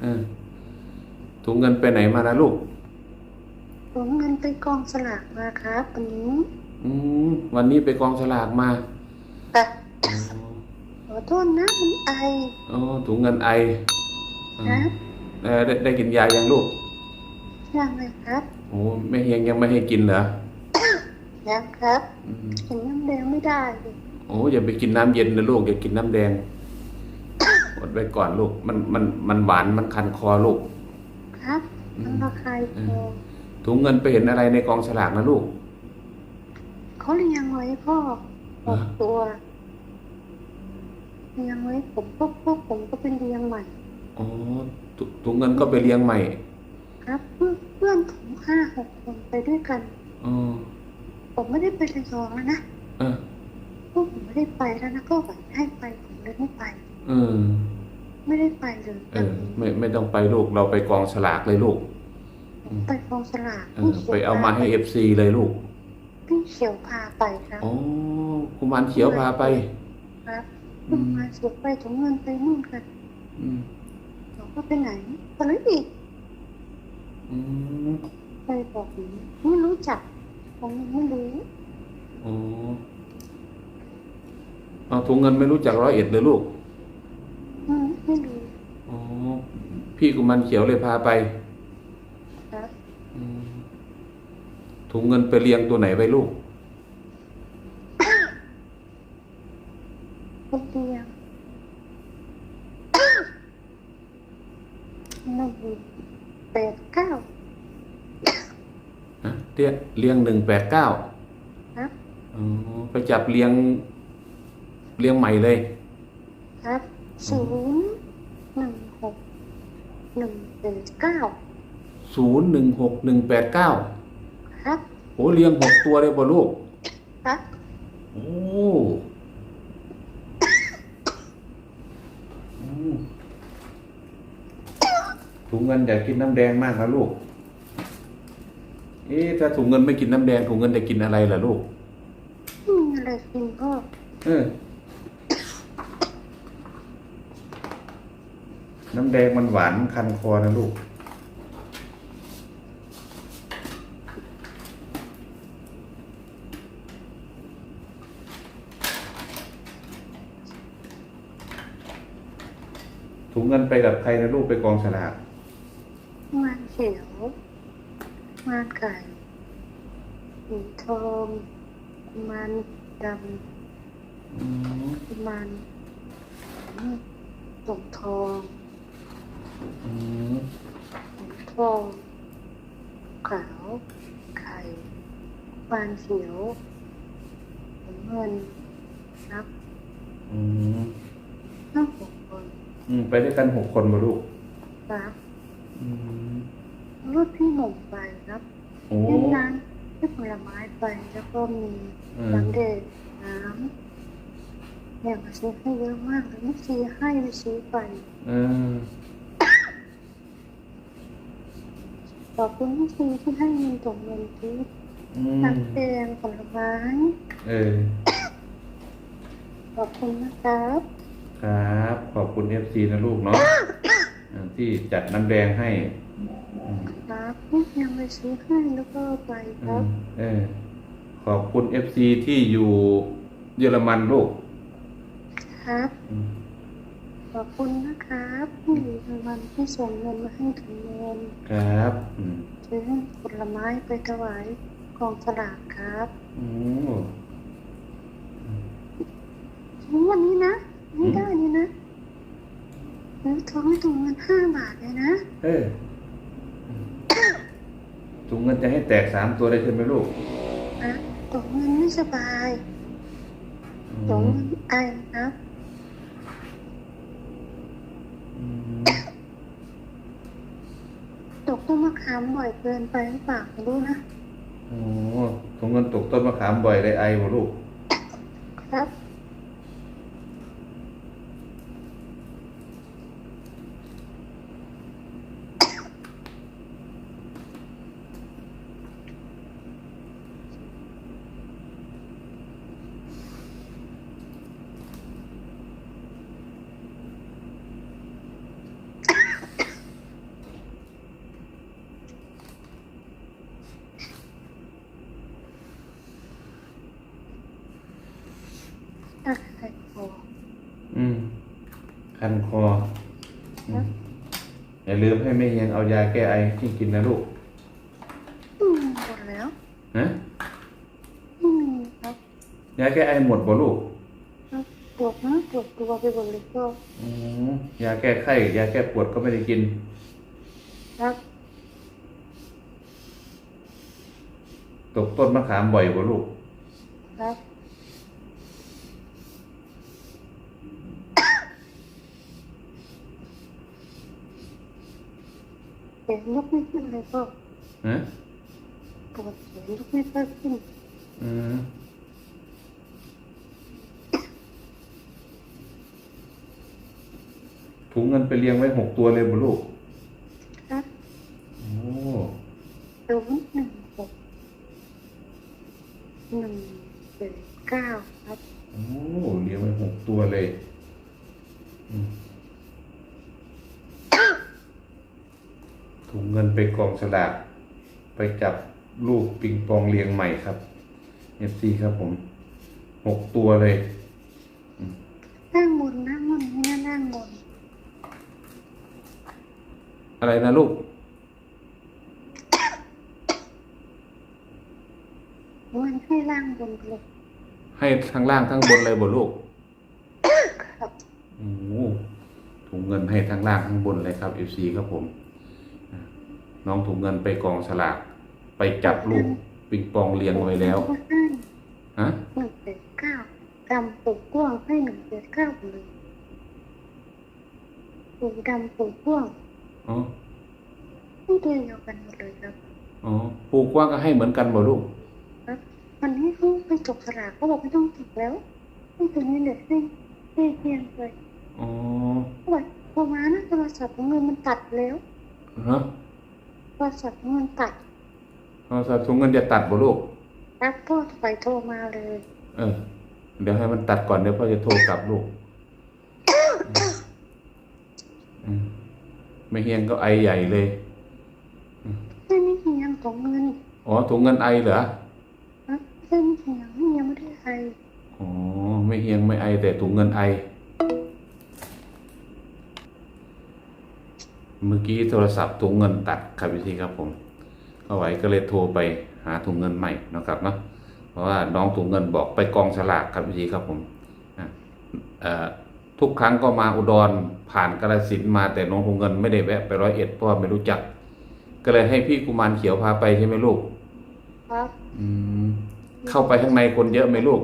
เออถุงเงินไปไหนมานะลูกผมเงินไปกองสลากมาครับวันนี้อืมวันนี้ไปกองสลากมาค่ะอ๋อขอโทษนะมันไออ๋อถุงเงินไออืมนะเออได้ได้กินยายังลูกยังเลยครับโอ้แม่เฮียงยังไม่ให้กินเหรอยังครับอืมกินน้ำแดงไม่ได้เลยโอ้อย่าไปกินน้ำเย็นนะลูกอย่ากินน้ำแดง อดไว้ก่อนลูก มันมันมันหวานมันคันคอลูก ครับอืมมันระคายคอถุงเงินไปเห็นอะไรในกองสลากนะลูกเขาเลี้ยงไว้พ่อหกอะตัวเลี้ยงไว้ผมพวกพวกผมก็เป็นเลี้ยงใหม่อ๋อถุถุงเงินก็ไปเลี้ยงใหม่ ครับเพื่อนเพื่อนผมห้าหกคนไปด้วยกันอ๋อผมไม่ได้ไประยองแล้วนะเออพวกผมไม่ได้ไปแล้วนะก็หวังให้ไป ออไม่ได้ไปเลยเออไม่ไม่ต้องไปลูกเราไปกองสลากเลยลูกผมไปกองสลากเออไปเอามาให้เอฟซีเลยลูกพี่เขียวพาไปครับอ๋อกุมารเขียวพาไป ครับอืมมาเสียไปถุงเงินไปนู่นกันอืมบอกว่าไปไหนไปเลยอีกอืมไปบอกผมไม่รู้จักผมยังไม่รู้อ๋อเอาถุงเงินไม่รู้จักร้อยเอ็ดเลยลูก อืมไม่รู้ อ๋อ พี่กุมารเขียวเลยพาไปครับอืมถุงเงินไปเรียงตัวไหนไว้ลูกคนเดียวหนึ่งแปดเก้าฮะเรียกเรียงหนึ่งแปดเก้าครับ อ๋อไปจับเรียง เรียงใหม่เลย ครับศูนย์หนึ่งหก หนึ่งแปดเก้าศูนย์หนึ่งหกหนึ่งแปดเก้าครับโอ้เรียงหกตัวเลยบ่ลูกครับโอ้อืมถุงเงินอยากกินน้ำแดงมากนะลูก เอ๊ะถ้าถุงเงินไม่กินน้ำแดงถุงเงินจะกินอะไรล่ะลูกไม่มีอะไรกินพ่อเออ น้ำแดงมันหวานคันคอนะลูก ถุงเงินไปกับใครนะลูกไปกองสลากมานเขียวมานไก่สีทองมานดำมานสมทอง อืมทองขาว ไข่มานเขียวน้ำเงินนับอืมทั้งหกคนอืม ไปด้วยกันหกคนมาลูกครับอืมรถพี่หนุ่มไปครับโอ้เล่นน้ำให้ผลไม้ไปแล้วก็มีน้ำเด็ดน้ำเนี่ยมาซื้อให้เยอะมากเลยไม่ซื้อให้ไปซื้อไปเออ ขอบคุณที่ซื้อที่ให้เงินตกเงินซื้ออืมน้ำแดงผลไม้เออ ขอบคุณนะครับ ครับ ขอบคุณเอฟซีนะลูกเนาะอ่าที่จัดน้ำแดงให้อืมครับที่ยังไปซื้อให้แล้วก็ไปคอืรับมเออ ขอบคุณเอฟซีที่อยู่เยอรมันลูก ครับอืม ขอบคุณนะครับที่รางวัลที่ส่งเงินมาให้ถึงเงินครับอืมซื้อผลไม้ไปถวายกองสลากครับอืมถึงวันนี้นะไม่ได้นี่นะซื้อทองให้ถุงเงินห้าบาทเลยนะเอออืมถุงเงินจะให้แตกสามตัวได้ใช่ไหมลูกนะถุงเงินไม่สบายอืถุงมเงินไอครับ อืม ตกต้นมะขามบ่อยเกินไปหรือเปล่าไม่รู้นะ โอ้ถุงเงินตกต้นมะขามบ่อยเลยไอวะลูกครับ คันคออืมอย่าลืมให้แม่เฮียงเอายาแก้ไอที่กินนะลูกอืมหมดแล้วฮะไม่มีครับยาแก้ไอหมดบ่ลูกครับปวดนะปวดตัวไปหมดเลยก็อืมยาแก้ไข้ยาแก้ปวดก็ไม่ได้กิน ครับตกต้นมะขามบ่อยบ่ลูกครับเสียงลุกไม่ขึ้นเลยก็ฮะปวดเสียงลุกไม่ค่อยขึ้นอืมถุงเงินไปเลี้ยงไว้หกตัวเลยบ่ลูกครับโอ้ศูนย์หนึ่งหกหนึ่งเจ็ดเก้าครับโอ้เลี้ยงไว้หกตัวเลย อืม ถุงเงินไปกองสลากไปจับลูกปิงปองเลี้ยงใหม่ครับ FC ครับผมหกตัวเลยนั่งบนนั่งบนเนี่ยนั่งบนอะไรนะลูกมันให้ล่างบนไปเลยให้ทั้งล่างทั้งบนเลยบ่ลูกครับโอ้โหถุงเงินให้ทั้งล่างทั้งบนเลยครับ FC ครับผม น้องถุงเงินไปกองสลากไปจับลูกปิงปองเลี้ยงไว้แล้วก็ให้ฮะหนึ่งเจ็ดเก้ากำปูกว้างให้หนึ่งเจ็ดเก้าไปเลยปูดำปูกว้างอ๋อที่เดียวกันหมดเลยครับอ๋อปูกว้างก็ให้เหมือนกันบ่ลูกครับวันนี้เขาไปจบสลากเขาบอกไม่ต้องติดแล้วให้ตัวนี้เด็ดให้ให้เพียงเลยอ๋อเขาบอกพอมานะโทรศัพท์ของเงินมันตัดแล้วฮะโท รศัพท์ของเงินตัดเอาสถุงเงินจะตัดบ่ลูกรับพ่อไปโทรมาเลย เออ เดี๋ยวให้มันตัดก่อนเดี๋ยวพ่อจะโทรกลับลูกอืมไม่เฮียงก็ไอใหญ่เลยแค่นี้เยังของเงินอ๋อถุงเงินไอเหรอนะแค่นี้ยังไม่ยังไม่ได้ใครอ๋อไม่เฮียงไม่ไอแต่ถุงเงินไอ เมื่อกี้โทรศัพท์ถุงเงินตัดครับพี่ทีครับผมก็ไหวก็เลยโทรไปหาถุงเงินใหม่นะครับเนาะเพราะว่าน้องถุงเงินบอกไปกองสลากครับพี่ทีครับผมอะเอ่อทุกครั้งก็มาอุดรผ่านกาฬสินธุ์มาแต่น้องถุงเงินไม่ได้แวะไปร้อยเอ็ดเพราะว่าไม่รู้จัก ก็เลยให้พี่กุมารเขียวพาไปใช่ไหมลูกครับอืมเข้าไปข้างในคนเยอะไหมลูก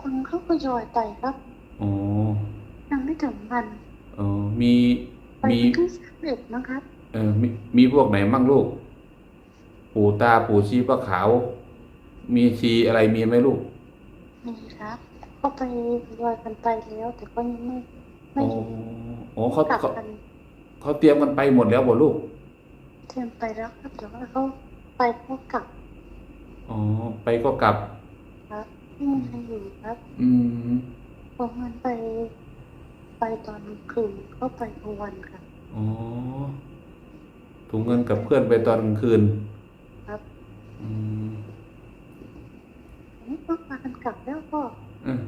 คนเขาก็ยอยไต่ครับอ๋อยังไม่ถึงพันเออมีไป มีที่สามเอ็ดนะครับเออมีมีพวกไหนมั่งลูก ปู่ตาปู่ชีพระขาว มีชีอะไรมีไหมลูกนี่ครับก็ไปลอยกันไปแล้ว แต่ก็ยังไม่ไม่อ๋ออ๋อเขากลับเขากันเขาเตรียมกันไปหมดแล้วบ่ลูกเทียมไปแล้วครับแต่ว่าเขาไปก็กลับอ๋อไปก็กลับครับไม่มีใครอยู่ครับ อืมพอมันไป ไปตอนคืนก็ไปกลางวันครับอ๋อ ถุงเงินกับเพื่อนไปตอนกลางคืน ครับอืมอันนี้ก็มากันกลับแล้วก็เออ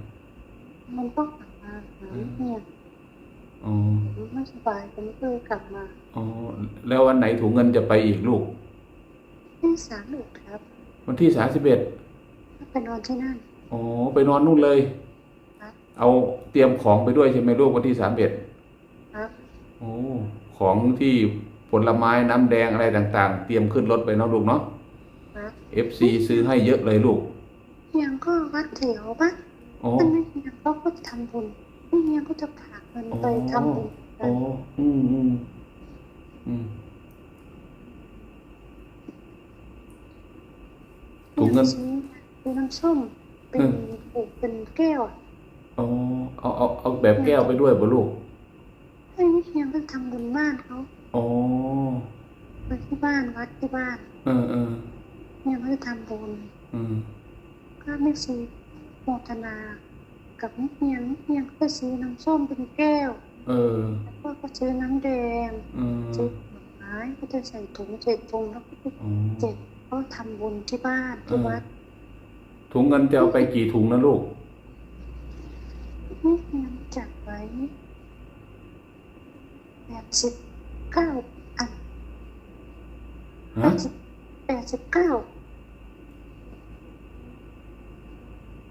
มันก็กลับมาหาเนี่ยอ๋อผมไม่สบายผมก็เลยกลับมา อ๋อ แล้ววันไหนถุงเงินจะไปอีกลูก ที่สามเอ็ดครับ วันที่สามสิบเอ็ดไปนอนที่นั่น อ๋อ ไปนอนนู่นเลยครับ เอาเตรียมของไปด้วยใช่ไหมลูกวันที่สามเอ็ดครับโอ้ของที่ผลไม้น้ำแดงอะไรต่าง ๆ เตรียมขึ้นรถไปเนาะลูกเนาะครับ FC ซื้อให้เยอะเลยลูกยังก็วัดแถวบ้านอ๋อมันไม่ยังเขาก็ทำบุญไม่ยังก็จะฝากเงินไปทำบุญกัอ๋นออืมอืมอืมถุงเงินซื้อเป็นน้ำส้มเป็นปลูกเป็นแก้วอะ อ๋อเอาเอาเอาแบบแก้วไปด้วยบ่ลูกให้วิเชียนก็ทำบุญบ้านเขาอ๋อไปที่บ้านวัดที่บ้าน เออเออเนี่ยเขาจะทำบุญอืมก็ไม่ซื้อโมทนา กับนิเนียนนิเนียนก็ซื้อน้ำส้มเป็นแก้ว เออแล้วก็ก็ซื้อน้ำแดงอืมซื้อผลไม้ก็จะใส่ถุงเจ็ดถุงแล้วก็อ๋อเจ็ดก็ทำบุญที่บ้านที่วัดถุงเงินจะเอาไปกี่ถุงนะลูก นี่ยังจัดไว้ดสิบเก้าอันแปฮะดสิบแปดสิบเก้า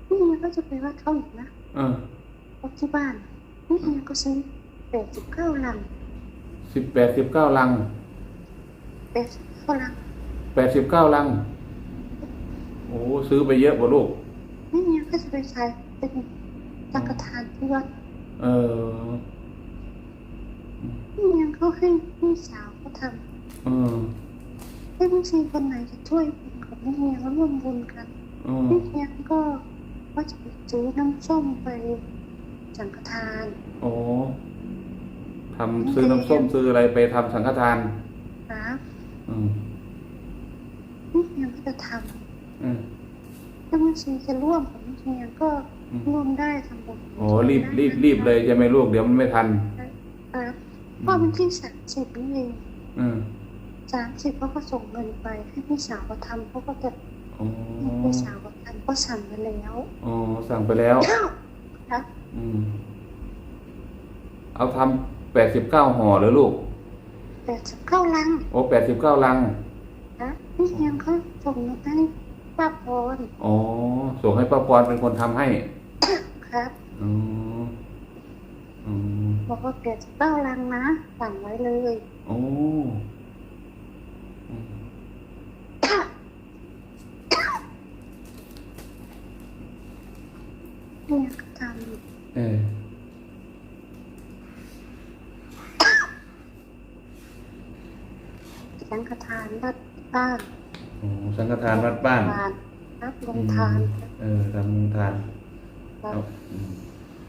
นี่ยังก็จะไปว่าเขาอีกนะเออเพราะที่บ้านนี่ยังก็ซื้อแปดสิบเก้าลังสิบแปดสิบเก้าลังแปดสิบเก้าลังแปดสิบเก้าลัง โอ้ซื้อไปเยอะกว่าลูกนี่ยังก็จะไปใช้เป็น สังฆทานที่วัดเออนี่ยังเขาให้พี่สาวเขาทเออำให้บางทีคนไหนจะช่วยบุญกับนี่ยังแล้วร่วมบุญกันเออนี่ยังก็ว่าจะไปซื้อน้ำส้มไปสังฆทานโอ้ทำซื้อน้ำส้มซื้ออะไรไปทำสังฆทานนะอืมนี่ยังก็จะทอืมำถ้าบางทีจะร่วมกับนี่ยังก็อืม ร่วมได้ทำบุญโอ้รีบรีบรีบเลยจะไหม่ลูกเดี๋ยวมันไม่ทันครับก็เป็นที่สามสิบนี่เองอืมสามสิบเขาก็ส่งเงินไปให้พี่สาวเขาทำเขาก็จะโอ้ให้พี่สาวเขาทำก็สั่งไปแล้วโอ้สั่งไปแล้วครับอืมเอาทำแปดสิบเก้าห่อเลยลูกแปดสิบเก้าลัง โอ้แปดสิบเก้าลังนะพี่ยังเขาส่งมาให้ป้าพรอ๋อส่งให้ป้าพรเป็นคนทำให้ ครับอ๋ออืมบอกว่าแปดสิบเก้าลังนะสั่งไว้เลยโอ้อืมเนี่ยก็ทเออำสังฆทานวัดบ้านโอ้สังฆทานวัดบ้าน ทานรับลงทาน เออทำทาน ครัเอาบอืม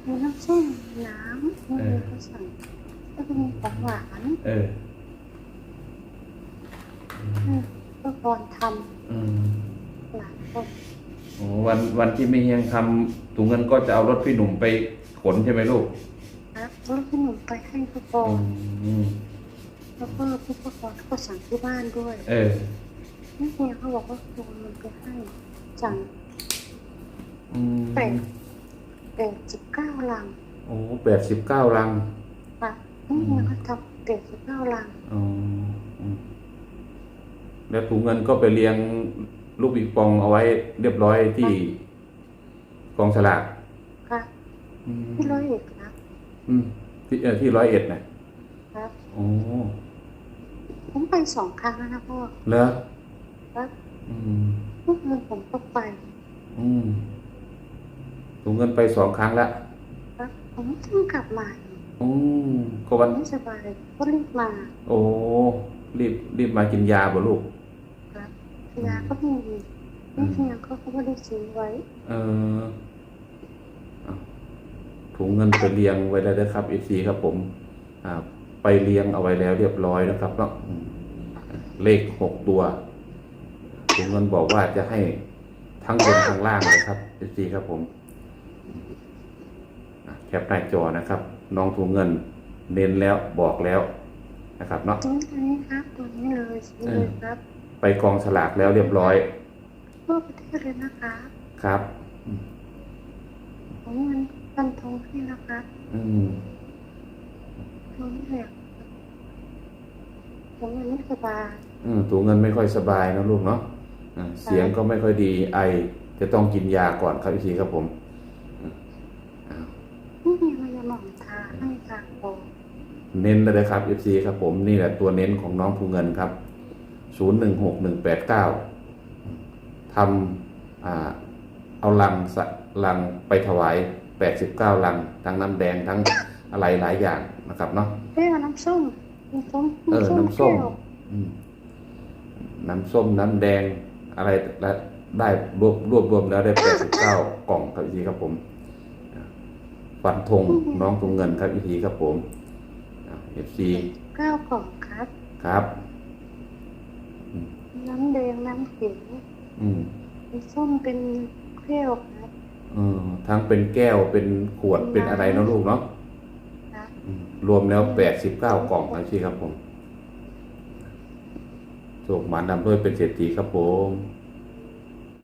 มีน้ำส้มน้ำมีก็สั่งแล้วก็มีของหวานเออให้ป้าพรทอืมำหลานคนโอ้วันวันที่ไม่ยังทำถุงเงินก็จะเอารถพี่หนุ่มไปขนใช่ไหมลูกครับแล้วพี่หนุ่มไปให้ป้าพรอืมแล้วก็พี่ป้าพรก็สั่งที่บ้านด้วย เออนี่เฮียเขาบอกว่าโยนมันไปให้สั่งอืมแปด แปดสิบเก้าลังโอ้แปดสิบเก้าลังค่ะนี่เฮียเขาทำแปดสิบเก้าลังอ๋ออืมแล้วถุงเงินก็ไปเรียงลูกปิงปองเอาไว้เรียบร้อยที่กองสลากค่ะอืมที่ร้อยเอ็ดครับอืมที่เออที่ร้อยเอ็ดนะครับโอ้ผมไปสองครั้งแล้วนะพ่อแล้วครับอืมเมื่อคืนผมก็ไป อืม ถุงเงินไปสองครั้งแล้วครับผมเพิ่งกลับมาอืมก็วันไม่สบายก็รีบมา โอ้รีบรีบมากินยาบ่ลูกครับยาก็ไม่มีนี่เฮียเขาก็ไม่ได้ซื้อไว้ เออเอาถุงเงินไปเรียงไว้แล้วนะครับเอซีครับผมอ่าไปเรียงเอาไว้แล้วเรียบร้อยนะครับเนาะอืมเลขหกตัวถุงเงินบอกว่าจะให้ทั้งบนทั้งล่างเลยครับเอซีครับผมอะแคปหน้าจอนะครับ น้องถุงเงิน เน้นแล้วบอกแล้วนะครับเนาะตัวนี้ครับตัวนี้เลยซื้อเลยครับ ไปกองสลากแล้วเรียบร้อยทั่วประเทศเลยนะคะครับผมเงินกันทงให้นะคะอืมตัวนี้แหละผมยังไม่สบายอืมตัวเงินไม่ค่อยสบายนะลูกเนาะอ่าเสียงก็ไม่ค่อยดีไอจะต้องกินยาก่อนครับพี่ทีครับผมอืมอ้าวนี่ มีมายาหมองทาให้ค่ะโอเน้นเลยนะครับ FC ครับผมนี่แหละตัวเน้นของน้องภูเงินครับ 016189ทำอ่าเอาลังสะลังไปถวาย 89 ลัง ทั้งน้ำแดงทั้งอะไรหลายอย่างนะครับเนาะเรียกว่าน้ำส้มน้ำส้มเออน้ำส้มแก้วอืมน้ำส้มน้ำแดงอะไรและได้รวบรวบรวมแล้วได้แปดสิบเก้ากล่องครับอีกทีครับผมอ่า ฟันธงน้องตรงเงินครับอีกทีครับผมเอฟซีเก้ากล่องครับ ครับ น้ำแดงน้ำเขียวอืมน้ำส้มเป็นแก้วครับเออทั้งเป็นแก้วเป็นขวดเป็นอะไรเนาะลูกเนาะครับอืมรวมแล้วแปดสิบเก้ากล่องครับพี่ครับผมโชคหมานำด้วยเป็นเศรษฐีครับผม